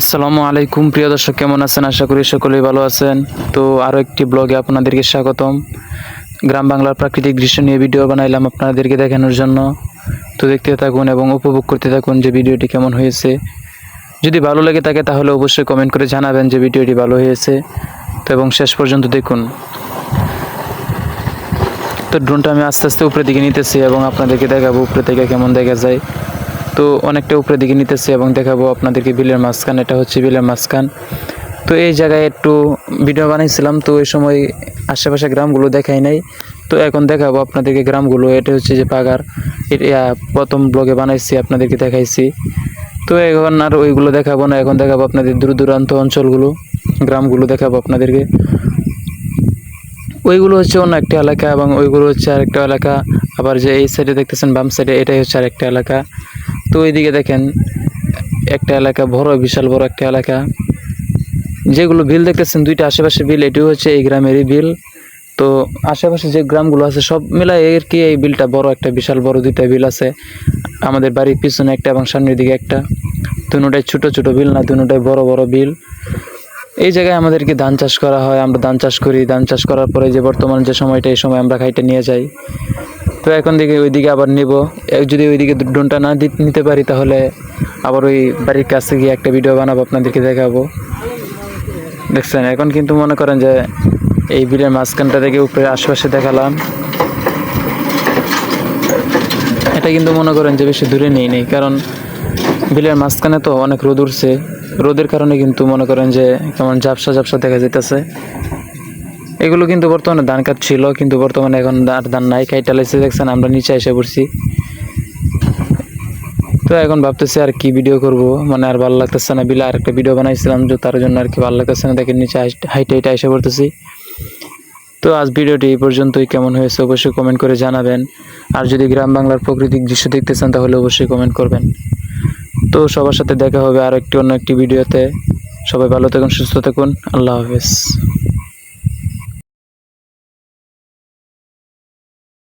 আসসালামু আলাইকুম, প্রিয় দর্শক, কেমন আছেন? আশা করি সকলেই ভালো আছেন। তো আরও একটি ব্লগে আপনাদেরকে স্বাগতম। গ্রাম বাংলার প্রাকৃতিক দৃশ্য নিয়ে ভিডিও বানাইলাম আপনাদেরকে দেখানোর জন্য। তো দেখতে থাকুন এবং উপভোগ করতে থাকুন যে ভিডিওটি কেমন হয়েছে। যদি ভালো লেগে থাকে তাহলে অবশ্যই কমেন্ট করে জানাবেন যে ভিডিওটি ভালো হয়েছে। তো এবং শেষ পর্যন্ত দেখুন। তো ড্রোনটা আমি আস্তে আস্তে উপরের দিকে নিতেছি এবং আপনাদেরকে দেখাবো উপরে থেকে কেমন দেখা যায়। তো অনেকটা উপরের দিকে নিতেছে এবং দেখাবো আপনাদেরকে বিলের মাঝখান, এটা হচ্ছে বিলের মাঝখান। তো এই জায়গায় একটু ভিডিও বানাইছিলাম, তো ওই সময় আশেপাশে গ্রামগুলো দেখাই নাই। তো এখন দেখাবো আপনাদেরকে গ্রামগুলো, এটা হচ্ছে যে পাগার। প্রথম ব্লগে বানাইছি, আপনাদেরকে দেখাইছি। তো এখন আর ওইগুলো দেখাবো না, এখন দেখাবো আপনাদের দূর দূরান্ত অঞ্চলগুলো, গ্রামগুলো দেখাবো আপনাদেরকে। ওইগুলো হচ্ছে অন্য একটা এলাকা এবং ওইগুলো হচ্ছে আরেকটা এলাকা। আবার যে এই সাইডে দেখতেছেন, বাম সাইডে এটাই হচ্ছে আরেকটা এলাকা। তো ওইদিকে দেখেন, একটা এলাকা বড়, বিশাল বড় একটা এলাকা। যেগুলো বিল দেখতেছেন, দুইটা আশেপাশে বিল, এটিও হচ্ছে এই গ্রামেরই বিল। তো আশেপাশে যে গ্রামগুলো আছে, সব মিলাই এর কি এই বিলটা বড় একটা, বিশাল বড় দুইটা বিল আছে? আমাদের বাড়ির পিছনে একটা এবং সামনের দিকে একটা। দুটাই ছোট ছোট বিল না, দুটাই বড় বড় বিল। এই জায়গায় আমাদেরকে ধান চাষ করা হয়, আমরা ধান চাষ করি। ধান চাষ করার পরে যে বর্তমান যে সময়টা, এই সময় আমরা খাইতে নিয়ে যাই। তো এখন দিকে ওইদিকে আবার নিব। যদি ওইদিকে ডোনটা না নিতে পারি তাহলে আবার ওই বাড়ির কাছে গিয়ে একটা ভিডিও বানাবো, আপনাদেরকে দেখাবো। দেখছেন, এখন কিন্তু মনে করেন যে এই বিলের মাঝখানটা থেকে উপরে আশেপাশে দেখালাম। এটা কিন্তু মনে করেন যে বেশি দূরে নেই নেই। কারণ বিলের মাঝখানে তো অনেক রোদ উঠছে। রোদের কারণে কিন্তু মনে করেন যে কেমন ঝাপসা ঝাপসা দেখা যেতেছে এগুলো কিন্তু বর্তমানে ধান কাট ছিল, কিন্তু বর্তমানে এখন আর ধান নাই, কাইটা লাইছে দেখছেন, আমরা নিচে এসে পড়ছি। তো এখন ভাবতেছি আর কি ভিডিও করব মানে আর ভালো লাগতেছে না, বিলে আর একটা ভিডিও বানাইছিলাম যে তার জন্য আর কি ভালো লাগতেছে না, দেখেন নিচে হাইটে হাইটে এসে পড়তেছি। তো আজ ভিডিওটি এই পর্যন্তই, কেমন হয়েছে অবশ্যই কমেন্ট করে জানাবেন। আর যদি গ্রাম বাংলার প্রাকৃতিক দৃশ্য দেখতে চান, তাহলে অবশ্যই কমেন্ট করবেন। তো সবার সাথে দেখা হবে আর একটি অন্য একটি ভিডিওতে সবাই ভালো থাকুন, সুস্থ থাকুন, আল্লাহ হাফেজ।